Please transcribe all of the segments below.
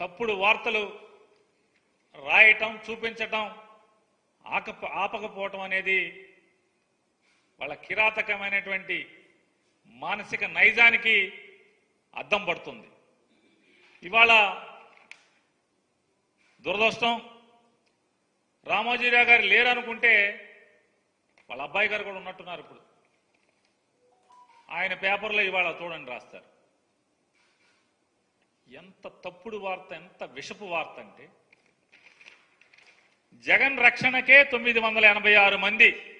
తప్పుడు వార్తలు రాయటం చూపించటం ఆక ఆపకపోవటం అనేది వాళ్ళ కిరాతకమైనటువంటి మానసిక నైజానికి అద్దం పడుతుంది. ఇవాళ దురదృష్టం రామోజీరావు గారు లేరనుకుంటే వాళ్ళ అబ్బాయి గారు కూడా ఉన్నట్టున్నారు ఇప్పుడు. ఆయన పేపర్లో ఇవాళ చూడండి రాస్తారు. ఎంత తప్పుడు వార్త ఎంత విషపు వార్త అంటే జగన్ రక్షణకే తొమ్మిది వందల ఎనభై ఆరు మంది.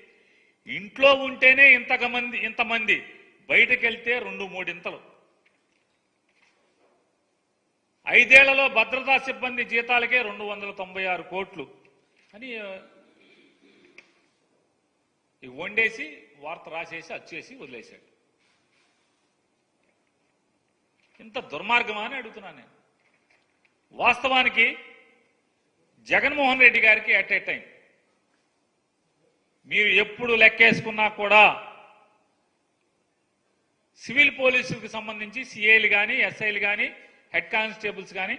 ఇంట్లో ఉంటేనే ఇంతమంది ఇంతమంది బయటకెళ్తే రెండు మూడింతలు. ఐదేళ్ళలో భద్రతా సిబ్బంది జీతాలకే రెండు వందల తొంభై ఆరు కోట్లు. అని వండేసి వార్త రాసేసి అచ్చేసి వదిలేశాడు. ఇంత దుర్మార్గమా అని అడుగుతున్నాను నేను. వాస్తవానికి జగన్మోహన్ రెడ్డి గారికి అట్ ఏ టైం మీరు ఎప్పుడు లెక్కేసుకున్నా కూడా సివిల్ పోలీసులకు సంబంధించి సిఐలు కానీ ఎస్ఐలు కానీ హెడ్ కానిస్టేబుల్స్ కానీ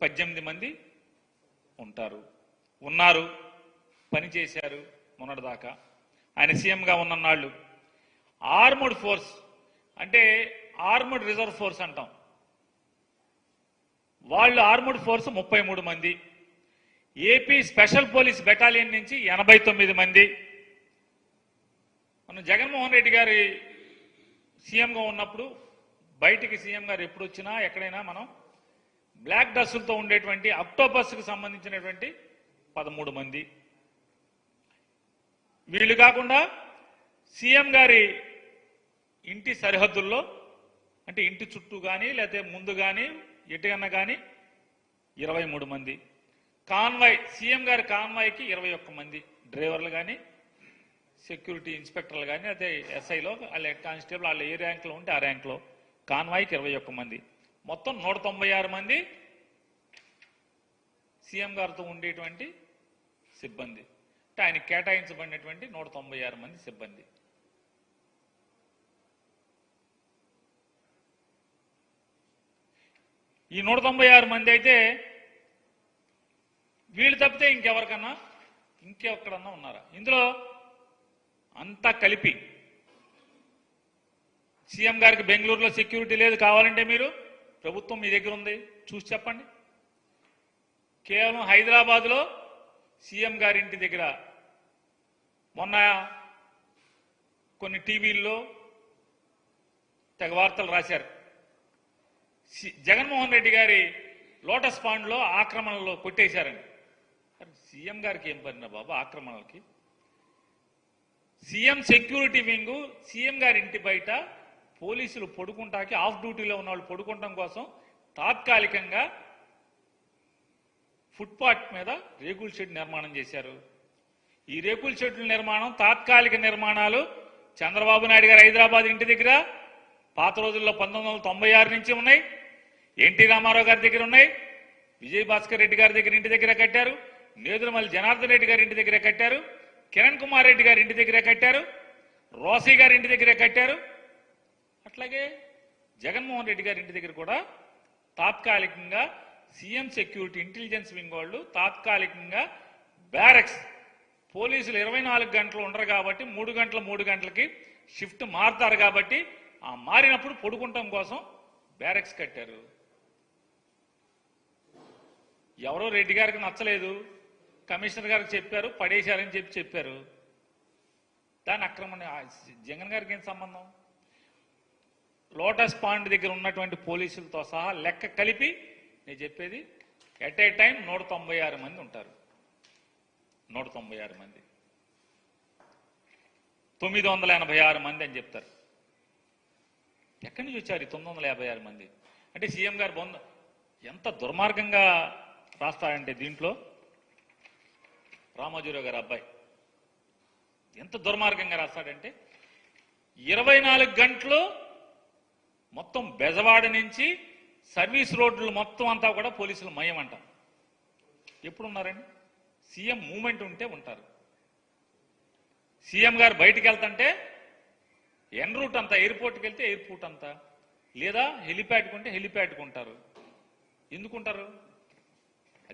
పద్దెనిమిది మంది ఉంటారు. ఉన్నారు పనిచేశారు మొన్నటిదాకా. ఆయన సీఎంగా ఉన్న నాళ్ళు ఆర్మడ్ ఫోర్స్ అంటే ఆర్మడ్ రిజర్వ్ ఫోర్స్ అంటాం. వాళ్ళు ఆర్మడ్ ఫోర్స్ ముప్పై మూడు మంది. ఏపీ స్పెషల్ పోలీస్ బెటాలియన్ నుంచి ఎనభై తొమ్మిది మంది. మనం జగన్మోహన్ రెడ్డి గారి సీఎంగా ఉన్నప్పుడు బయటికి సీఎం గారు ఎప్పుడు వచ్చినా ఎక్కడైనా మనం బ్లాక్ డస్టులతో ఉండేటువంటి అక్టోపస్కి సంబంధించినటువంటి పదమూడు మంది. వీళ్ళు కాకుండా సీఎం గారి ఇంటి సరిహద్దుల్లో అంటే ఇంటి చుట్టూ కానీ లేకపోతే ముందు కానీ ఎటుకన్నా కానీ ఇరవై మూడు మంది. కాన్వాయ్ సీఎం గారి కాన్వాయ్కి ఇరవై ఒక్క మంది. డ్రైవర్లు కానీ సెక్యూరిటీ ఇన్స్పెక్టర్లు కానీ అదే ఎస్ఐలో వాళ్ళ కానిస్టేబుల్ వాళ్ళ ఏ ర్యాంక్లో ఉంటే ఆ ర్యాంక్లో కాన్వాయ్కి ఇరవై ఒక్క మంది. మొత్తం నూట తొంభై ఆరు మంది సీఎం గారితో ఉండేటువంటి సిబ్బంది. అంటే ఆయన కేటాయించబడినటువంటి నూట తొంభై ఆరు మంది సిబ్బంది. ఈ నూట తొంభై ఆరు మంది అయితే వీళ్ళు తప్పితే ఇంకెవరికన్నా ఇంకెక్కడన్నా ఉన్నారా? ఇందులో అంతా కలిపి సీఎం గారికి బెంగళూరులో సెక్యూరిటీ లేదు కావాలంటే మీరు ప్రభుత్వం మీ దగ్గర ఉంది. చూసి చెప్పండి. కేవలం హైదరాబాద్లో సీఎం గారి ఇంటి దగ్గర మొన్న కొన్ని టీవీల్లో తెగ వార్తలు రాశారు. జగన్మోహన్ రెడ్డి గారి లోటస్ పాండ్లో ఆక్రమణలో కొట్టేశారని. సీఎం గారికి ఏం పడిన బాబు ఆక్రమణలకి? సీఎం సెక్యూరిటీ వింగ్ సీఎం గారి ఇంటి బయట పోలీసులు పడుకుంటాకి ఆఫ్ డ్యూటీలో ఉన్న వాళ్ళు పడుకుంటాం కోసం తాత్కాలికంగా ఫుట్పాత్ మీద రేకుల షెడ్ నిర్మాణం చేశారు. ఈ రేకుల షెడ్ల నిర్మాణం తాత్కాలిక నిర్మాణాలు చంద్రబాబు నాయుడు గారు హైదరాబాద్ ఇంటి దగ్గర పాత రోజుల్లో పంతొమ్మిది వందల తొంభై ఆరు నుంచి ఉన్నాయి. ఎన్టీ రామారావు గారి దగ్గర ఉన్నాయి. విజయ్ భాస్కర్ రెడ్డి గారి దగ్గర ఇంటి దగ్గర కట్టారు. నేదురుమల్లి జనార్దన్ రెడ్డి గారి ఇంటి దగ్గర కట్టారు. కిరణ్ కుమార్ రెడ్డి గారి ఇంటి దగ్గర కట్టారు. రోసీ గారి ఇంటి దగ్గర కట్టారు. అట్లాగే జగన్మోహన్ రెడ్డి గారి ఇంటి దగ్గర కూడా తాత్కాలికంగా సీఎం సెక్యూరిటీ ఇంటెలిజెన్స్ వింగ్ వాళ్ళు తాత్కాలికంగా బ్యారక్స్ పోలీసులు ఇరవై నాలుగు గంటలు ఉండరు కాబట్టి మూడు గంటల మూడు గంటలకి షిఫ్ట్ మారుతారు కాబట్టి ఆ మారినప్పుడు పడుకుంటాం కోసం బ్యారక్స్ కట్టారు. ఎవరో రెడ్డి గారికి నచ్చలేదు. కమిషనర్ గారికి చెప్పారు పడేశారని చెప్పి చెప్పారు. దాని అక్రమణ జగన్ గారికి ఏం సంబంధం? లోటస్ పాండ్ దగ్గర ఉన్నటువంటి పోలీసులతో సహా లెక్క కలిపి నేను చెప్పేది ఎట్ ఏ టైం నూట తొంభై ఆరు మంది ఉంటారు. నూట తొంభై ఆరు మంది. తొమ్మిది వందల ఎనభై ఆరు మంది అని చెప్తారు. ఎక్కడి నుంచి వచ్చారు తొమ్మిది వందల యాభై ఆరు మంది? అంటే సీఎం గారు బొంద ఎంత దుర్మార్గంగా రాస్తాడంటే దీంట్లో. రామోజీరావు గారు అబ్బాయి. ఎంత దుర్మార్గంగా రాస్తాడంటే ఇరవై నాలుగు గంటలు మొత్తం బెజవాడ నుంచి సర్వీస్ రోడ్లు మొత్తం అంతా కూడా పోలీసులు మయం అంటాం ఎప్పుడు ఉన్నారండి సీఎం మూమెంట్ ఉంటే ఉంటారు. సీఎం గారు బయటికి వెళ్తుంటే ఎన్ రూట్ అంతా ఎయిర్పోర్ట్కి వెళ్తే ఎయిర్పోర్ట్ అంతా. లేదా హెలిప్యాడ్కి ఉంటే హెలిప్యాడ్కి ఉంటారు. ఎందుకుంటారు?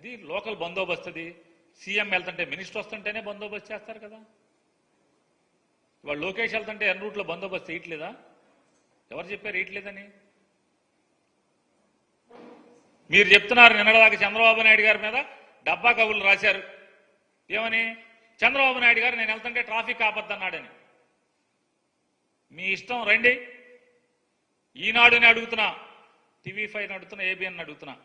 అది లోకల్ బందోబస్తు అది సీఎం వెళ్తుంటే మినిస్టర్ వస్తుంటేనే బందోబస్తు చేస్తారు కదా. ఇవాళ లోకేష్ వెళ్తుంటే ఎన్ రూట్లో బందోబస్తు వేయట్లేదా ఎవరు చెప్పారు వేయట్లేదని మీరు చెప్తున్నారు నిన్నటిదాకా చంద్రబాబు నాయుడు గారి మీద డబ్బా కబుర్లు రాశారు. ఏమని? చంద్రబాబు నాయుడు గారు నేను వెళ్తుంటే ట్రాఫిక్ ఆపద్దన్నాడని. మీ ఇష్టం రండి. ఈనాడుని అడుగుతున్నా టీవీ ఫైవ్ అడుగుతున్నా ఏబిఎన్ అడుగుతున్నా.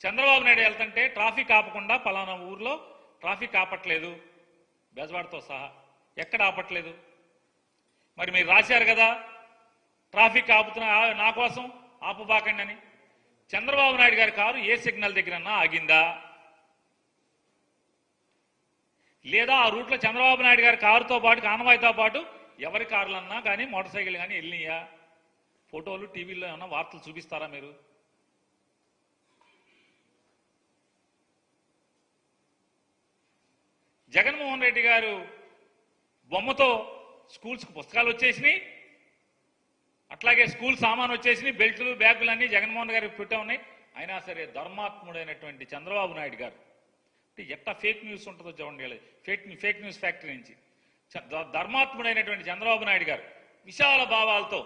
చంద్రబాబు నాయుడు వెళ్తుంటే ట్రాఫిక్ ఆపకుండా పలానా ఊర్లో ట్రాఫిక్ ఆపట్లేదు. బెజవాడతో సహా. ఎక్కడ ఆపట్లేదు? మరి మీరు రాశారు కదా ట్రాఫిక్ ఆపుతున్నా నా కోసం ఆపబాకండి అని. చంద్రబాబు నాయుడు గారి కారు ఏ సిగ్నల్ దగ్గరన్నా ఆగిందా? లేదా ఆ రూట్లో చంద్రబాబు నాయుడు గారి కారుతో పాటు కానవాయితో పాటు ఎవరి కార్లన్నా కానీ మోటార్ సైకిల్ కానీ వెళ్ళినాయా? ఫోటోలు టీవీలో ఏమన్నా వార్తలు చూపిస్తారా మీరు? జగన్మోహన్ రెడ్డి గారు బొమ్మతో స్కూల్స్కి పుస్తకాలు వచ్చేసినాయి. అట్లాగే స్కూల్ సామాన్ వచ్చేసినాయి బెల్టులు బ్యాగులు అన్నీ జగన్మోహన్ గారికి పెట్టే ఉన్నాయి. అయినా సరే ధర్మాత్ముడైనటువంటి చంద్రబాబు నాయుడు గారు అంటే ఎట్లా ఫేక్ న్యూస్ ఉంటుందో చూడండి ఫేక్ ఫేక్ న్యూస్ ఫ్యాక్టరీ నుంచి. ధర్మాత్ముడైనటువంటి చంద్రబాబు నాయుడు గారు విశాల భావాలతో